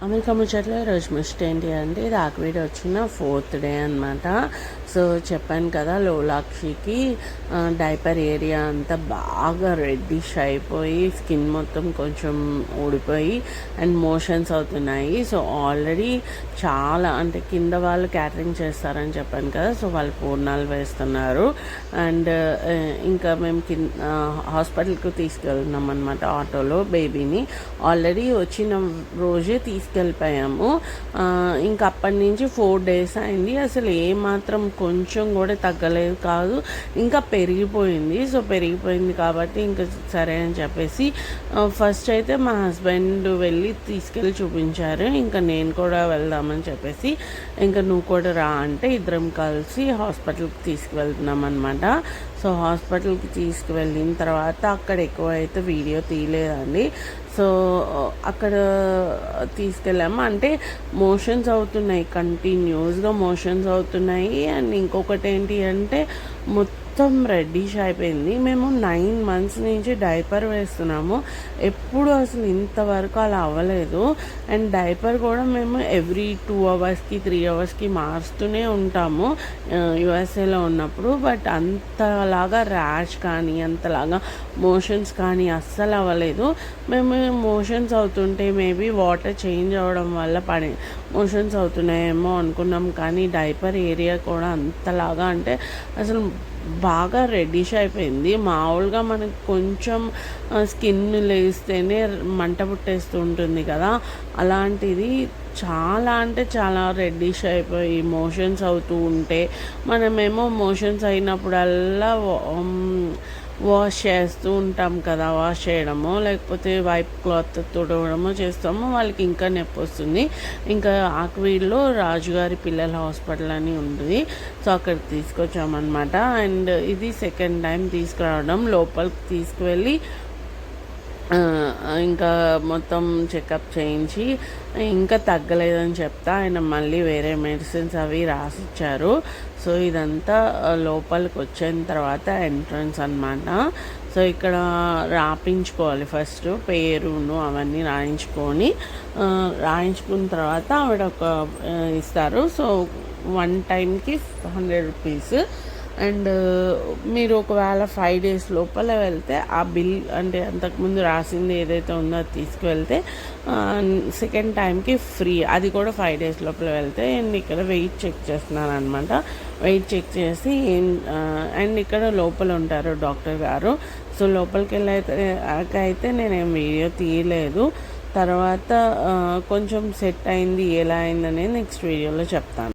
America ముచ్చట్లో ఈరోజు ముచ్చట ఏంటి అంటే ఇది ఆకువీడి వచ్చిన ఫోర్త్ డే అనమాట సో చెప్పాను కదా లోలాక్షికి డైపర్ ఏరియా అంతా బాగా రెడ్డిష్ అయిపోయి స్కిన్ మొత్తం కొంచెం ఊడిపోయి అండ్ మోషన్స్ అవుతున్నాయి. సో ఆల్రెడీ చాలా అంటే కింద వాళ్ళు క్యాటరింగ్ చేస్తారని చెప్పాను కదా సో వాళ్ళు పూర్ణాలు వేస్తున్నారు. అండ్ ఇంకా మేము కింద హాస్పిటల్కి తీసుకెళ్తున్నాం అనమాట ఆటోలో బేబీని. ఆల్రెడీ వచ్చిన రోజే తీసుకెళ్ళిపోయాము. ఇంకా అప్పటి నుంచి ఫోర్ డేస్ అయింది. అసలు ఏమాత్రం కొంచెం కూడా తగ్గలేదు కాదు. ఇంకా పెరిగిపోయింది. సో పెరిగిపోయింది కాబట్టి ఇంకా సరే అని చెప్పేసి ఫస్ట్ అయితే మా హస్బెండ్ వెళ్ళి తీసుకెళ్ళి చూపించారు. ఇంకా నేను కూడా వెళ్దామని చెప్పేసి ఇంకా నువ్వు కూడా రా అంటే ఇద్దరం కలిసి హాస్పిటల్కి తీసుకువెళ్తున్నాం అనమాట సో హాస్పిటల్కి తీసుకువెళ్ళిన తర్వాత అక్కడ ఎక్కువ అయితే వీడియో తీయలేదండి. సో అక్కడ తీసుకెళ్ళాము. అంటే మోషన్స్ అవుతున్నాయి. కంటిన్యూస్గా మోషన్స్ అవుతున్నాయి. అండ్ ఇంకొకటి ఏంటి అంటే మొత్తం రెడ్డిష్ అయిపోయింది. మేము నైన్ మంత్స్ నుంచి డైపర్ వేస్తున్నాము. ఎప్పుడు అసలు ఇంతవరకు అలా అవ్వలేదు. అండ్ డైపర్ కూడా మేము ఎవ్రీ టూ అవర్స్కి త్రీ అవర్స్కి మారుస్తూనే ఉంటాము. Uh, యుఎస్ఏలో ఉన్నప్పుడు. బట్ అంతలాగా ర్యాష్ కానీ అంతలాగా మోషన్స్ కానీ అస్సలు అవ్వలేదు. మేము మోషన్స్ అవుతుంటే మేబీ వాటర్ చేంజ్ అవ్వడం వల్ల పడి మోషన్స్ అవుతున్నాయేమో అనుకున్నాం. కానీ డైపర్ ఏరియా కూడా అంతలాగా అంటే అసలు బాగా రెడ్డిష్ అయిపోయింది. మామూలుగా మనకి కొంచెం స్కిన్ లేస్తేనే మంట పుట్టేస్తూ ఉంటుంది కదా. అలాంటిది చాలా అంటే చాలా రెడ్డిష్ అయిపోయి మోషన్స్ అవుతూ ఉంటే మనమేమో మోషన్స్ అయినప్పుడల్లా వాష్ చేస్తూ ఉంటాం కదా వాష్ చేయడమో లేకపోతే వైప్ క్లాత్ తుడవడమో చేస్తాము వాళ్ళకి ఇంకా నొప్పి వస్తుంది. ఇంకా ఆకువీడులో రాజుగారి పిల్లల హాస్పిటల్ అని ఉంది. సో అక్కడికి తీసుకొచ్చామన్నమాట. అండ్ ఇది సెకండ్ టైం తీసుకురావడం. లోపలికి తీసుకువెళ్ళి ఇంకా మొత్తం చెకప్ చేయించి ఇంకా తగ్గలేదని చెప్తా. ఆయన మళ్ళీ వేరే మెడిసిన్స్ అవి రాసిచ్చారు. సో ఇదంతా లోపలికి వచ్చిన తర్వాత ఎంట్రన్స్ అనమాట సో ఇక్కడ రాపించుకోవాలి ఫస్ట్ పేరును అవన్నీ రాయించుకొని రాయించుకున్న తర్వాత ఆవిడ ఒక ఇస్తారు. సో వన్ టైంకి హండ్రెడ్ రూపీస్ అండ్ మీరు ఒకవేళ ఫైవ్ డేస్ లోపల వెళ్తే ఆ బిల్ అంటే అంతకుముందు రాసింది ఏదైతే ఉందో అది తీసుకువెళ్తే సెకండ్ టైంకి ఫ్రీ అది కూడా ఫైవ్ డేస్ లోపల వెళ్తే అండ్ ఇక్కడ వెయిట్ చెక్ చేస్తున్నాను అనమాట వెయిట్ చెక్ చేసి ఏం అండ్ ఇక్కడ లోపల ఉంటారు డాక్టర్ గారు. సో లోపలికి వెళ్ళైతే అయితే నేనేం వీడియో తీయలేదు. తర్వాత కొంచెం సెట్ అయింది ఎలా అయింది అనేది నెక్స్ట్ వీడియోలో చెప్తాను.